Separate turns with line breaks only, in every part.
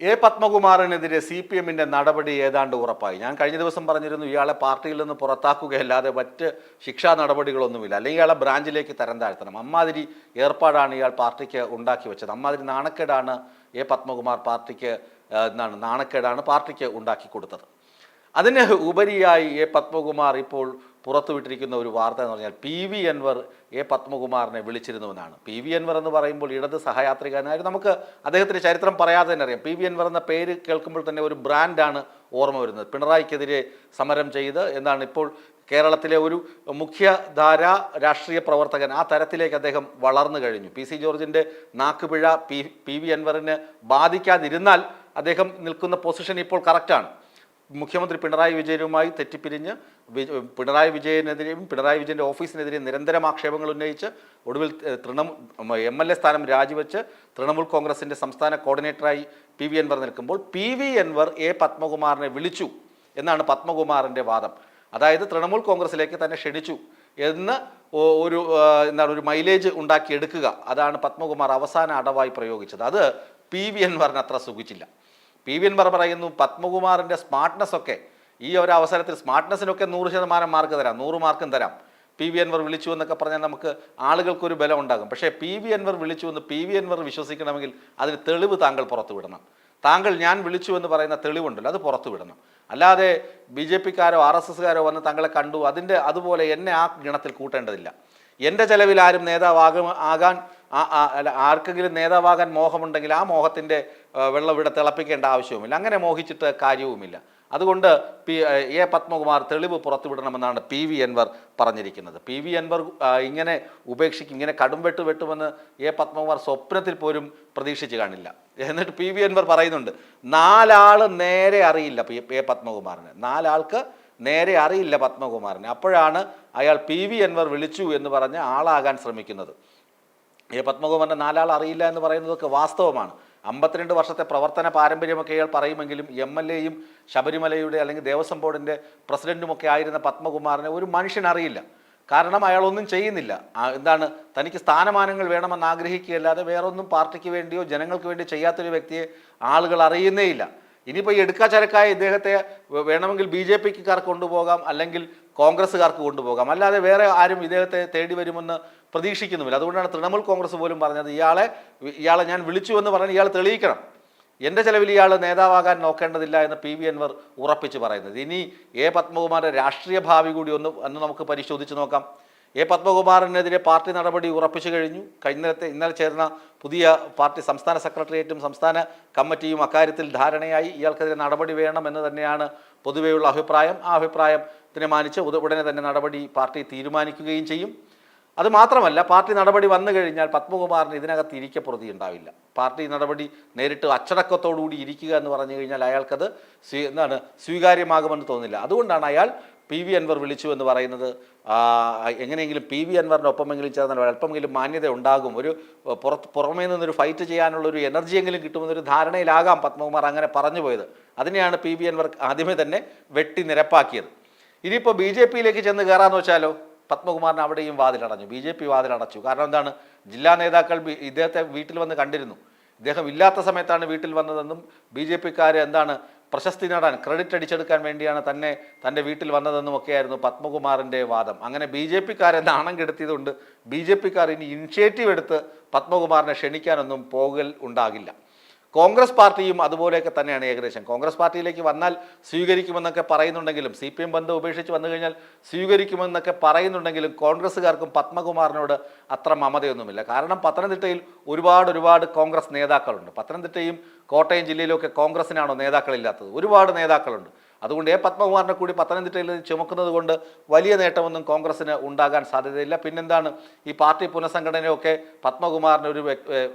A പത്മകുമാറിനെതിരെ C P എമ്മിന്റെ നടപടി ഏതാണ്ട് ഉറപ്പായി. ഞാൻ കഴിഞ്ഞ ദിവസം പറഞ്ഞിരുന്നു ഇയാളെ പാർട്ടിയിൽ നിന്ന് പുറത്താക്കുകയല്ലാതെ മറ്റ് ശിക്ഷാ നടപടികളൊന്നുമില്ല. അല്ലെങ്കിൽ ഇയാളെ ബ്രാഞ്ചിലേക്ക് തരം താഴ്ത്തണം. അമ്മാതിരി ഏർപ്പാടാണ് ഇയാൾ പാർട്ടിക്ക് ഉണ്ടാക്കി വെച്ചത്. അമ്മാതിരി നാണക്കേടാണ് എ പത്മകുമാർ പാർട്ടിക്ക് എന്താണ് നാണക്കേടാണ് പാർട്ടിക്ക് ഉണ്ടാക്കി കൊടുത്തത്. അതിന് ഉപരിയായി എ പത്മകുമാർ ഇപ്പോൾ പുറത്തുവിട്ടിരിക്കുന്ന ഒരു വാർത്ത എന്ന് പറഞ്ഞാൽ പി വി അൻവർ എ പത്മകുമാറിനെ വിളിച്ചിരുന്നുവെന്നാണ്. പി വി അൻവർ എന്ന് പറയുമ്പോൾ ഇടത് സഹയാത്രികനായിരുന്നു നമുക്ക് അദ്ദേഹത്തിന്റെ ചരിത്രം പറയാതെ തന്നെ അറിയാം. പി വി അൻവർ എന്ന പേര് കേൾക്കുമ്പോൾ തന്നെ ഒരു ബ്രാൻഡാണ് ഓർമ്മ വരുന്നത്. പിണറായിക്കെതിരെ സമരം ചെയ്ത് എന്നാണ് ഇപ്പോൾ കേരളത്തിലെ ഒരു മുഖ്യധാര രാഷ്ട്രീയ പ്രവർത്തകൻ ആ തരത്തിലേക്ക് അദ്ദേഹം വളർന്നു കഴിഞ്ഞു. പി സി ജോർജിന്റെ നാക്കുപിഴ പി പി വി അൻവറിന് ബാധിക്കാതിരുന്നാൽ അദ്ദേഹം നിൽക്കുന്ന പൊസിഷൻ ഇപ്പോൾ കറക്റ്റാണ്. മുഖ്യമന്ത്രി പിണറായി വിജയനുമായി തെറ്റിപ്പിരിഞ്ഞ് പിണറായി വിജയനെതിരെയും പിണറായി വിജയന്റെ ഓഫീസിനെതിരെയും നിരന്തരം ആക്ഷേപങ്ങൾ ഉന്നയിച്ച് ഒടുവിൽ തൃണമൂൽ എം എൽ എ സ്ഥാനം രാജിവെച്ച് തൃണമൂൽ കോൺഗ്രസിന്റെ സംസ്ഥാന കോർഡിനേറ്ററായി പി വി എൻവർ നിൽക്കുമ്പോൾ പി വി എൻവർ എ പത്മകുമാറിനെ വിളിച്ചു എന്നാണ് പത്മകുമാറിന്റെ വാദം. അതായത് തൃണമൂൽ കോൺഗ്രസിലേക്ക് തന്നെ ക്ഷണിച്ചു എന്ന് ഒരു എന്താണ് ഒരു മൈലേജ് ഉണ്ടാക്കിയെടുക്കുക. അതാണ് പത്മകുമാർ അവസാന അടവായി പ്രയോഗിച്ചത്. അത് പി വി എൻവറിന് അത്ര സുഖിച്ചില്ല. പി വി അൻവർ പറയുന്നു പത്മകുമാറിന്റെ സ്മാർട്ട്നെസ് ഒക്കെ ഈ ഒരു അവസരത്തിൽ സ്മാർട്ട്നെസ്സിനൊക്കെ നൂറ് ശതമാനം മാർക്ക് തരാം നൂറ് മാർക്കും തരാം. പി വി എൻവർ വിളിച്ചു എന്നൊക്കെ പറഞ്ഞാൽ നമുക്ക് ആളുകൾക്കൊരു ബലം ഉണ്ടാകും. പക്ഷേ പി വി എൻവർ വിളിച്ചു എന്ന് പി വി എൻവർ വിശ്വസിക്കണമെങ്കിൽ അതിന് തെളിവ് താങ്കൾ പുറത്തു വിടണം. താങ്കൾ ഞാൻ വിളിച്ചു എന്ന് പറയുന്ന തെളിവുണ്ടല്ലോ അത് പുറത്തു വിടണം. അല്ലാതെ ബി ജെ പിക്കാരോ ആർ എസ് എസ്കാരോ വന്ന് താങ്കളെ കണ്ടു അതിന്റെ അതുപോലെ എന്നെ ആ ഗണത്തിൽ കൂട്ടേണ്ടതില്ല. എന്റെ ചെലവിൽ ആരും ആകാൻ അല്ല ആർക്കെങ്കിലും നേതാവാകാൻ മോഹമുണ്ടെങ്കിൽ ആ മോഹത്തിന്റെ വെള്ളം ഇവിടെ തിളപ്പിക്കേണ്ട ആവശ്യവുമില്ല. അങ്ങനെ മോഹിച്ചിട്ട് കാര്യവുമില്ല. അതുകൊണ്ട് പി എ പത്മകുമാർ തെളിവ് പുറത്തുവിടണമെന്നാണ് പി വി അൻവർ പറഞ്ഞിരിക്കുന്നത്. പി വി അൻവർ ഇങ്ങനെ ഉപേക്ഷിക്കും ഇങ്ങനെ കടും വെട്ട് വെട്ടുമെന്ന് എ പത്മകുമാർ സ്വപ്നത്തിൽ പോലും പ്രതീക്ഷിച്ച് കാണില്ല. എന്നിട്ട് പി വി അൻവർ പറയുന്നുണ്ട് നാലാൾ നേരെ അറിയില്ല എ പത്മകുമാറിന്. നാലാൾക്ക് നേരെ അറിയില്ല പത്മകുമാറിന്. അപ്പോഴാണ് അയാൾ പി വി അൻവർ വിളിച്ചു എന്ന് പറഞ്ഞ് ആളാകാൻ ശ്രമിക്കുന്നത്. ഈ പത്മകുമാറിന്റെ നാലാൾ അറിയില്ല എന്ന് പറയുന്നതൊക്കെ വാസ്തവമാണ്. അമ്പത്തിരണ്ട് വർഷത്തെ പ്രവർത്തന പാരമ്പര്യമൊക്കെ അയാൾ പറയുമെങ്കിലും എം എൽ എയും ശബരിമലയുടെ അല്ലെങ്കിൽ ദേവസ്വം ബോർഡിന്റെ പ്രസിഡന്റുമൊക്കെ ആയിരുന്ന പത്മകുമാറിനെ ഒരു മനുഷ്യൻ അറിയില്ല. കാരണം അയാളൊന്നും ചെയ്യുന്നില്ല. എന്താണ് തനിക്ക് സ്ഥാനമാനങ്ങൾ വേണമെന്ന് ആഗ്രഹിക്കുകയല്ലാതെ വേറൊന്നും പാർട്ടിക്ക് വേണ്ടിയോ ജനങ്ങൾക്ക് വേണ്ടി ചെയ്യാത്തൊരു വ്യക്തിയെ ആളുകൾ അറിയുന്നേയില്ല. ഇനിയിപ്പോൾ ഈ എടുക്കാച്ചരക്കായ ഇദ്ദേഹത്തെ വേണമെങ്കിൽ ബി ജെ പിക്കാർക്ക് കൊണ്ടുപോകാം അല്ലെങ്കിൽ കോൺഗ്രസ്സുകാർക്ക് കൊണ്ടുപോകാം. അല്ലാതെ വേറെ ആരും ഇദ്ദേഹത്തെ തേടി വരുമെന്ന് പ്രതീക്ഷിക്കുന്നുമില്ല. അതുകൊണ്ടാണ് തൃണമൂൽ കോൺഗ്രസ് പോലും പറഞ്ഞത് ഇയാളെ ഇയാളെ ഞാൻ വിളിച്ചു എന്ന് പറഞ്ഞാൽ ഇയാൾ തെളിയിക്കണം. എന്റെ ചെലവിൽ ഇയാൾ നേതാവാകാൻ നോക്കേണ്ടതില്ല എന്ന് പി. വി. അൻവർ ഉറപ്പിച്ച് പറയുന്നത്. ഇനി എ. പത്മകുമാറിന്റെ രാഷ്ട്രീയ ഭാവി കൂടി ഒന്ന് ഒന്ന് നമുക്ക് പരിശോധിച്ച് നോക്കാം. എ. പത്മകുമാറിനെതിരെ പാർട്ടി നടപടി ഉറപ്പിച്ചു കഴിഞ്ഞു. കഴിഞ്ഞത്തെ ഇന്നലെ ചേർന്ന പുതിയ പാർട്ടി സംസ്ഥാന സെക്രട്ടേറിയറ്റും സംസ്ഥാന കമ്മിറ്റിയും അക്കാര്യത്തിൽ ധാരണയായി ഇയാൾക്കെതിരെ നടപടി വേണം എന്ന് തന്നെയാണ് പൊതുവെയുള്ള അഭിപ്രായം. ആ അഭിപ്രായത്തിനെ മാനിച്ച് ഉട- ഉടനെ തന്നെ നടപടി പാർട്ടി തീരുമാനിക്കുകയും ചെയ്യും. അത് മാത്രമല്ല പാർട്ടി നടപടി വന്നു കഴിഞ്ഞാൽ പത്മകുമാറിന് ഇതിനകത്ത് ഇരിക്കപ്പുറതി ഉണ്ടാവില്ല. പാർട്ടി നടപടി നേരിട്ട് അച്ചടക്കത്തോടുകൂടി ഇരിക്കുക എന്ന് പറഞ്ഞു കഴിഞ്ഞാൽ അയാൾക്കത് സ്വീ എന്താണ് സ്വീകാര്യമാകുമെന്ന് തോന്നില്ല. അതുകൊണ്ടാണ് അയാൾ പി വി അൻവർ വിളിച്ചു എന്ന് പറയുന്നത്. എങ്ങനെയെങ്കിലും പി വി അൻവറിന്റെ ഒപ്പമെങ്കിലും ചേർന്നാൽ അല്പമെങ്കിലും മാന്യത ഉണ്ടാകും. ഒരു പുറത്ത് പുറമേ നിന്നൊരു ഫൈറ്റ് ചെയ്യാനുള്ള ഒരു എനർജിയെങ്കിലും കിട്ടുമെന്നൊരു ധാരണയിലാകാം പത്മകുമാർ അങ്ങനെ പറഞ്ഞു പോയത്. അതിനെയാണ് പി വി അൻവർ ആദ്യമേ തന്നെ വെട്ടി നിരപ്പാക്കിയത്. ഇനിയിപ്പോൾ ബി ജെ പിയിലേക്ക് ചെന്ന് കയറാമെന്ന് വെച്ചാലോ? പത്മകുമാറിന് അവിടെയും വാതിലടഞ്ഞു. ബി ജെ പി വാതിലടച്ചു. കാരണം എന്താണ്? ജില്ലാ നേതാക്കൾ ഇദ്ദേഹത്തെ വീട്ടിൽ വന്ന് കണ്ടിരുന്നു. ഇദ്ദേഹം ഇല്ലാത്ത സമയത്താണ് വീട്ടിൽ വന്നതെന്നും ബി ജെ പിക്കാർ എന്താണ് പ്രശസ്തി നേടാൻ ക്രെഡിറ്റ് അടിച്ചെടുക്കാൻ വേണ്ടിയാണ് തന്നെ തന്റെ വീട്ടിൽ വന്നതെന്നും ഒക്കെയായിരുന്നു പത്മകുമാറിന്റെ വാദം. അങ്ങനെ ബി ജെ പിക്കാരെ നാണം കെടുത്തിയതുകൊണ്ട് ബി ജെ പിക്കാർ ഇനി ഇനിഷ്യേറ്റീവ് എടുത്ത് പത്മകുമാറിനെ ക്ഷണിക്കാനൊന്നും പോകൽ ഉണ്ടാകില്ല. കോൺഗ്രസ് പാർട്ടിയും അതുപോലെയൊക്കെ തന്നെയാണ് ഏകദേശം. കോൺഗ്രസ് പാർട്ടിയിലേക്ക് വന്നാൽ സ്വീകരിക്കുമെന്നൊക്കെ പറയുന്നുണ്ടെങ്കിലും സി പി എം ബന്ധം ഉപേക്ഷിച്ച് വന്നു കഴിഞ്ഞാൽ സ്വീകരിക്കുമെന്നൊക്കെ പറയുന്നുണ്ടെങ്കിലും കോൺഗ്രസ്സുകാർക്കും പത്മകുമാറിനോട് അത്ര മമതയൊന്നുമില്ല. കാരണം പത്തനംതിട്ടയിൽ ഒരുപാട് ഒരുപാട് കോൺഗ്രസ് നേതാക്കളുണ്ട്. പത്തനംതിട്ടയും കോട്ടയം ജില്ലയിലൊക്കെ കോൺഗ്രസിനാണോ നേതാക്കളില്ലാത്തത്? ഒരുപാട് നേതാക്കളുണ്ട്. അതുകൊണ്ട് എ പത്മകുമാറിനെ കൂടി പത്തനംതിട്ടയിൽ ചുമക്കുന്നത് കൊണ്ട് വലിയ നേട്ടമൊന്നും കോൺഗ്രസ്സിന് ഉണ്ടാകാൻ സാധ്യതയില്ല. പിന്നെന്താണ് ഈ പാർട്ടി പുനഃസംഘടനയൊക്കെ പത്മകുമാറിന് ഒരു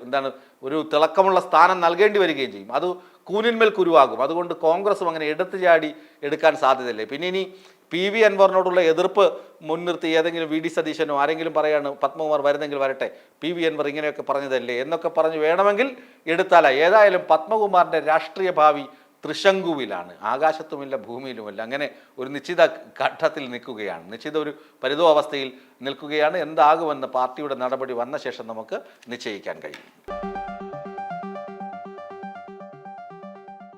എന്താണ് ഒരു തിളക്കമുള്ള സ്ഥാനം നൽകേണ്ടി വരികയും ചെയ്യും. അത് കൂനിന്മേൽ കുരുവാകും. അതുകൊണ്ട് കോൺഗ്രസും അങ്ങനെ എടുത്തു ചാടി എടുക്കാൻ സാധ്യതയില്ല. പിന്നെ ഇനി പി വി അൻവറിനോടുള്ള എതിർപ്പ് മുൻനിർത്തി ഏതെങ്കിലും വി ഡി സതീശനോ ആരെങ്കിലും പറയാണ് പത്മകുമാർ വരുന്നെങ്കിൽ വരട്ടെ പി വി അൻവർ ഇങ്ങനെയൊക്കെ പറഞ്ഞതല്ലേ എന്നൊക്കെ പറഞ്ഞ് വേണമെങ്കിൽ എടുത്താല ഏതായാലും പത്മകുമാറിന്റെ രാഷ്ട്രീയ ഭാവി തൃശങ്കുവിലാണ് ആകാശത്തുമില്ല ഭൂമിയിലുമല്ല. അങ്ങനെ ഒരു നിശ്ചിത ഘട്ടത്തിൽ നിൽക്കുകയാണ്. നിശ്ചിത ഒരു പരിതോ അവസ്ഥയിൽ നിൽക്കുകയാണ്. എന്താകുമെന്ന് പാർട്ടിയുടെ നടപടി വന്ന ശേഷം നമുക്ക് നിശ്ചയിക്കാൻ കഴിയും.